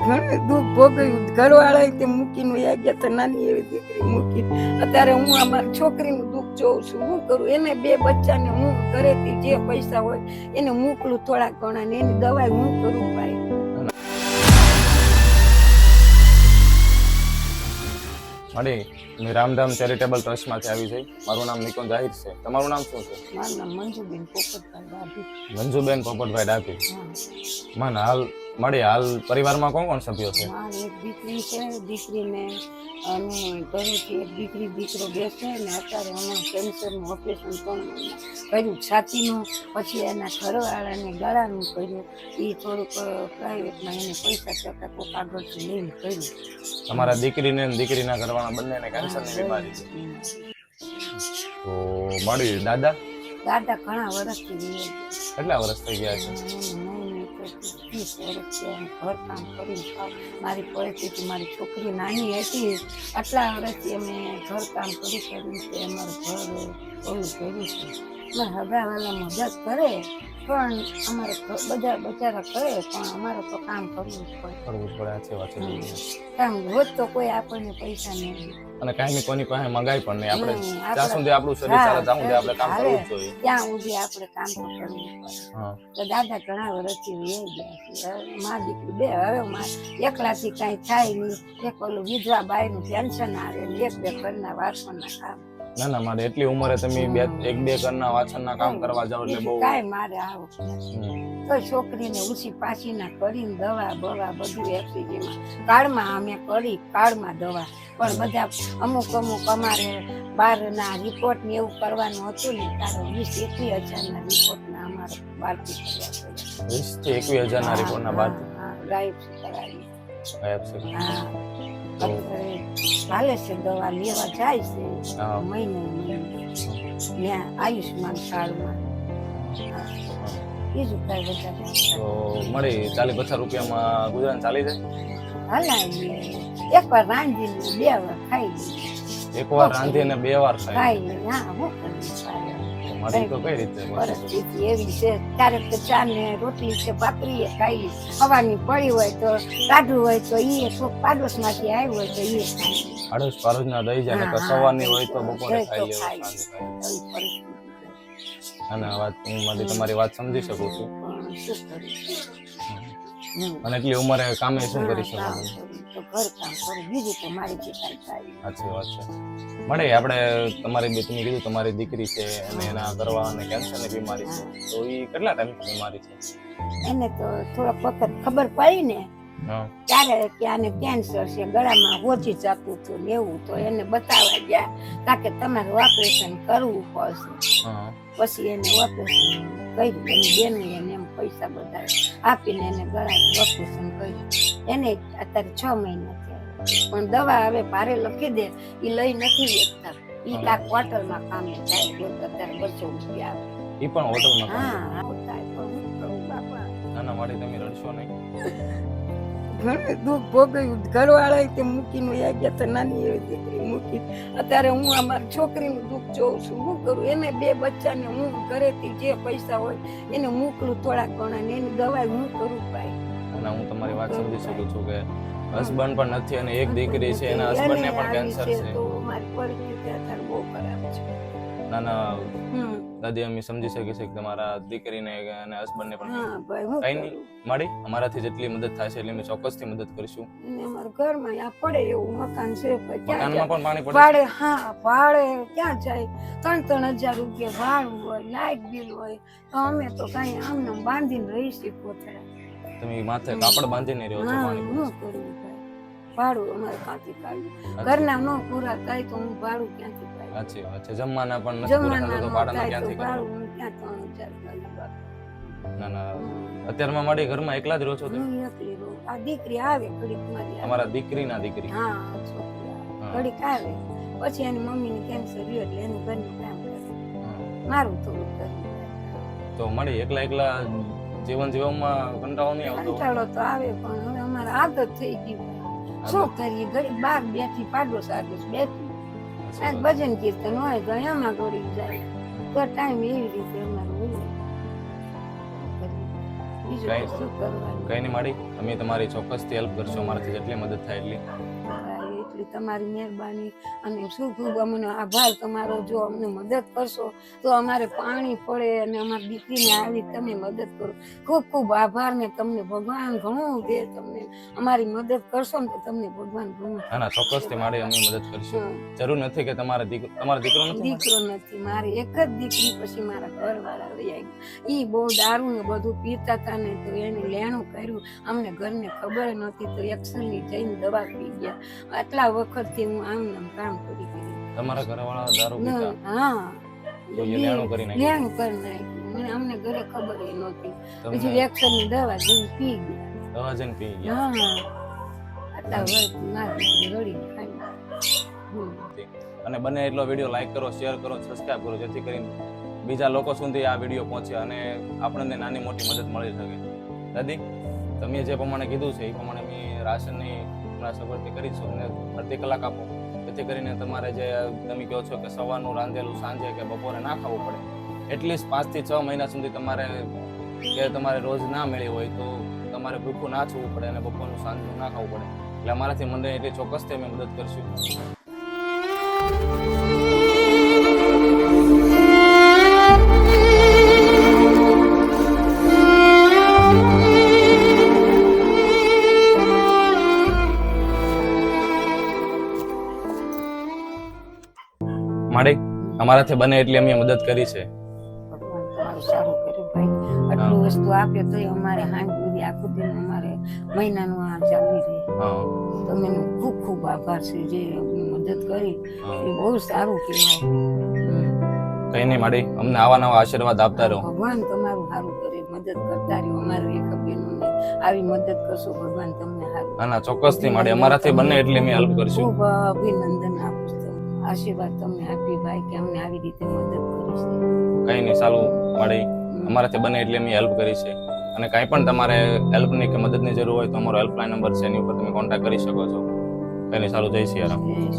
ઘણું દુઃખ ભોગવ્યું. ઘરવાળા તે મૂકીને વયા ગયા તો નાની એવી દીકરી મૂકી અત્યારે હું અમારી છોકરીનું દુઃખ જોઉં છું. હું કરું? એને બે બચ્ચાને હું ઘરેથી જે પૈસા હોય એને મોકલું થોડા ઘણા ને. એની દવાઈ હું કરું ભાઈ? મળી મેં રામધામ ચેરિટેબલ ટ્રસ્ટમાંથી આવી છે મારું નામ નિકોન જાહિર છે. તમારું નામ શું છે? મારું નામ મંજુબેન પોપટભાઈ ડાભી. મંજુબેન પોપટભાઈ ડાભી. મને હાલ મળી. હાલ પરિવારમાં કોણ કોણ સભ્યો છે? મારી એક દીકરી છે. દીકરીને અને ઘરેથી એક દીકરી દીકરો બેસે ને અત્યારે અમે કેન્સરનું ઓપરેશન પણ કર્યું. છાતીનું પછી એના ઘરવાળાને ગળાનું કર્યું. એ થોડુંક પ્રાઇવેટમાં એને પૈસા ટકા કાગળ આગળથી લઈને કર્યું. તમારા દીકરીને દીકરીના ઘરવાળા બંનેને કેન્સરની બીમારી છે. તો મળી દાદા? દાદા ઘણા વર્ષથી રહે છે. કેટલા વર્ષ થઈ ગયા છે? ત્રીસ કામ કરીને મારી પરિસ્થિતિ મારી છોકરી નાની હતી આટલા વર્ષથી અમે ઘર કામ કરી કરી છે અમારું ઘર ઓલું કર્યું છે અમારા હગાવાલા મદદ કરે પણ અમારે બધા બચારા કરે પણ અમારે તો કામ કરવું જ પડે કામ રોજ તો કોઈ આપણને પૈસા નહીં. અને કાંઈ કોની પાસે મંગાઈ પણ નહીં આપણે. ત્યાં સુધી આપણું શરીર ચાલે ત્યાં સુધી આપણે કામ. કરવું જ જોઈએ. ત્યાં સુધી આપણે કામ તો કરવું તો દાદા ઘણા વર્ષથી વહી ગયા મા દીકરી બે હવે મા એકલાથી કાંઈ થાય નહીં. એક ઓલું વિધવા બાઈનું ટેન્શન આવે એક બે ઘરના વાસણના કામ ના ના મારે એટલી ઉંમરે તમે બે એક બે ઘરના વાછણના કામ કરવા જાવ એટલે બહુ કાંઈ મારે આવો. તો છોકરીને ઉછી પાછીના કરીને દવા બવા બધું એક્સિજનમાં કાર્ડમાં અમે કરી કાર્ડમાં દવા. પણ બધા અમુક અમુક અમારે બહારના રિપોર્ટ ને એવું કરવાનું હતું ને તારો વીસ એકવીસ હજારના રિપોર્ટના અમારે બારથી કરવા વીસથી એકવીસ હજારના રિપોર્ટના હા, હા, ગાયબ કરાવી. ગાયબ હા. ચાલે છે દવા લેવા જાય છે. મહિને મહિને ત્યાં આયુષ્માન કાર્ડમાં. બીજું કઈ વધારે તો મળી ચાલી પચાસ રૂપિયામાં ગુજરાન ચાલી જાય હલાવીએ એકવાર રાંધીને બે વાર ખાઈ એકવાર એક વાર રાંધીને બે વાર ખાઈ હા હું કરીએ તો કઈ રીતે પરિસ્થિતિ એવી છે. ક્યારેક તો ચા ને રોટલી છે ભાખરી એ ખાઈ ખાવાની પડી હોય તો કાઢવું હોય તો એ કોક પાડોશમાંથી આવ્યું હોય તો એ પાડોશ પાડોશ ના દઈ જાય તો સવારની હોય તો બપોરે ખાઈ છે. અને વાત હું મારી તમારી વાત સમજી શકું છું. અને એટલી ઉંમરે કામે શું કરી શકો? તો ઘર કામ કરું. બીજું તો મારી કાંઈ થાય. સાચી વાત છે. મળે આપણે તમારી બે તમે કીધું તમારી દીકરી છે અને એના ગરવા અને કેન્સરની બીમારી છે. તો એ કેટલા ટાઈમથી બીમારી છે? એને તો થોડોક વખત ખબર પડી ને ત્યારે કે આને કેન્સર છે ગળામાં હોજી જતું હતું એવું તો એને બતાવવા ગયા કારણ કે તમારે ઓપરેશન કરવું પડશે. પછી એને ઓપરેશન કર્યું એની બેને એને પૈસા બધા આપીને એને ગળાનું ઓપરેશન કર્યું. એને અત્યારે છ મહિના થયા. પણ દવા હવે ભારે લખી દે એ લઈ નથી શકતા. એ કાંક ક્વાર્ટરમાં કામે જાય અત્યારે બસો રૂપિયા આવે એ પણ હોટલમાં હા આવું પણ બાપા. ના ના મારી તમે રડશો નહીં. ઘણું દુઃખ ભોગવ્યું ઘરવાળા તે મૂકીને આવી ગયા તો નાની એવી દીકરી મૂકી અત્યારે હું અમારી છોકરીનું દુઃખ જોઉં છું. શું કરું? એને બે બચ્ચાને હું ઘરેથી જે પૈસા હોય એને મોકલું થોડાક ઘણા ને એની દવાઈ હું કરું ભાઈ. અને હું તમારી વાત સમજી શકું છું કે હસબન્ડ પણ નથી અને એક દીકરી છે એના હસબન્ડને પણ કેન્સર છે. તો મારી પરિસ્થિતિ અત્યારે બહુ ખરાબ છે. ના ના. દાદી અમે સમજી શકીએ છીએ કે તમારા દીકરીને અને હસબન્ડને પણ કઈ નહીં. માડી અમારાથી જેટલી મદદ થાય છે એટલી અમે ચોક્કસથી મદદ કરીશું. ઘરમાં આ પડે એવું મકાન છે? મકાનમાં પણ પાણી પડે. ભાડે હા ભાડે ક્યાં જાય? ત્રણ ત્રણ હજાર રૂપિયા ભાડું હોય લાઇટ બિલ હોય તો અમે તો કઈ આમને આમ બાંધીને રહી છીએ તમે માથે કાપડ બાંધીને રહ્યો છો પાણી ભાડું અમારે ક્યાંથી કાઢ્યું ઘરના ન પૂરા થાય તો હું ભાડું ક્યાંથી સાચી વાત છે. જમવાના પણ નથી પૂરા થતા તો ન તો ક્યાંથી કરવા. ના ના અત્યારમાં મારી ઘરમાં એકલા જ રહો છો તમે? આ દીકરી આવે ઘડીક મારી. તમારા દીકરીના દીકરી. હા. ઘડીક આવે. પછી એની મમ્મીને કેન્સર રહ્યું એટલે એનું ઘરનું કામ કરે. મારું ઘરનું તો મળી એકલા એકલા જીવન જીવનમાં કંટાળો નહીં આવતો? કંટાળો તો આવે પણ હવે અમારે આદત થઈ ગઈ શું કરીએ? ઘડી બાર બેઠી પાડોશ આડોશ બેઠી. આ ભજન કીર્તન હોય તો એમાં ગળી જાય. તો ટાઈમ એવી રીતે અમારે હોય. બીજું શું કરવાનું? કઈ નહીં માડી અમે તમારી ચોક્કસથી હેલ્પ કરશો. અમારાથી જેટલી મદદ થાય એટલી. એટલી તમારી મહેરબાની અને શું ખૂબ અમને આભાર. તમારો જો અમને મદદ કરશો તો અમારે પાણી પડે અને અમારી દીકરીને આવી તમે મદદ કરો. ખૂબ ખૂબ આભાર ને તમને ભગવાન ઘણું દે તમને અમારી મદદ કરશો ને તો તમને ભગવાન ઘણું ના ના ચોક્કસથી મારી અમે મદદ કરશું. જરૂર નથી કે તમારા દીકરો તમારો દીકરો નથી દીકરો નથી મારી એક જ દીકરી પછી મારા ઘરવાળા વહી ગયા. ઈ બહુ દારૂ ને બધું પીતા હતા ને તો એને લેણું કર્યું. અમને ઘરને ખબર નહોતી તો એક્સલની જઈને દવા પી ગયા. આટલા વખતથી હું આમ નામ કામ કરી કરી. તમારા ઘરવાળા દારૂ પીતા? હા. લેણું કરી નાખ્યું? લેણું કરી નાખ્યું. મને અમને ઘરે ખબર નહોતી. પછી તમને ની દવા જઈને પી ગયા. દવા જઈને પી ગયા? હા. આટલા વર્ષ મારી ગળી ખાઈ અને બને એટલો વીડિયો લાઈક કરો શેર કરો સબસ્ક્રાઇબ કરો જેથી કરીને બીજા લોકો સુધી આ વીડિયો પહોંચે અને આપણને નાની મોટી મદદ મળી શકે. દાદી તમે જે પ્રમાણે કીધું છે એ પ્રમાણે મેં રાશનની હમણાં કરી કરીશું અને અડધી કલાક આપો. જેથી કરીને તમારે જે તમે કહો છો કે સવારનું રાંધેલું સાંજે કે બપોરે ના ખાવું પડે. એટલીસ્ટ પાંચથી છ મહિના સુધી તમારે કે તમારે રોજ ના મળી હોય તો તમારે ભૂખું ના છવું પડે અને બપોરનું સાંજનું ના ખાવું પડે. એટલે અમારાથી મને એટલી ચોક્કસથી અમે મદદ કરશું. અમારાથી બને એટલી અમે મદદ કરી છે. ભગવાન તમારું સારું કર્યું ભાઈ. આટલું વસ્તુ આપે તો અમારે હાંજ સુધી આખું દિન અમારે મહિનાનું આ ચાલી રહે. તમે ખૂબ ખૂબ આભાર છે જે મદદ કરી. એ બહુ સારું કહેવાય. કઈ નહીં માડી અમને આવા નવા આશીર્વાદ આપતા રહો. ભગવાન તમારું સારું કરે મદદ કરતા રહ્યો. અમારું એક બહેનોને આવી મદદ કરશો ભગવાન તમને સારું ના ચોક્કસથી માડી અમારાથી બને એટલી અમે હેલ્પ કરશું. ખૂબ અભિનંદન આપું. આશીર્વાદ તમને આપી ભાઈ કે અમને આવી રીતે મદદ કરી છે. કઈ નહીં સારું મળી અમારાથી બને એટલે અમે હેલ્પ કરી છે. અને કાંઈ પણ તમારે હેલ્પની કે મદદની જરૂર હોય તો અમારો હેલ્પલાઇન નંબર છે એની ઉપર તમે કોન્ટેક્ટ કરી શકો છો. કઈ નહીં સારું જય સિયારામ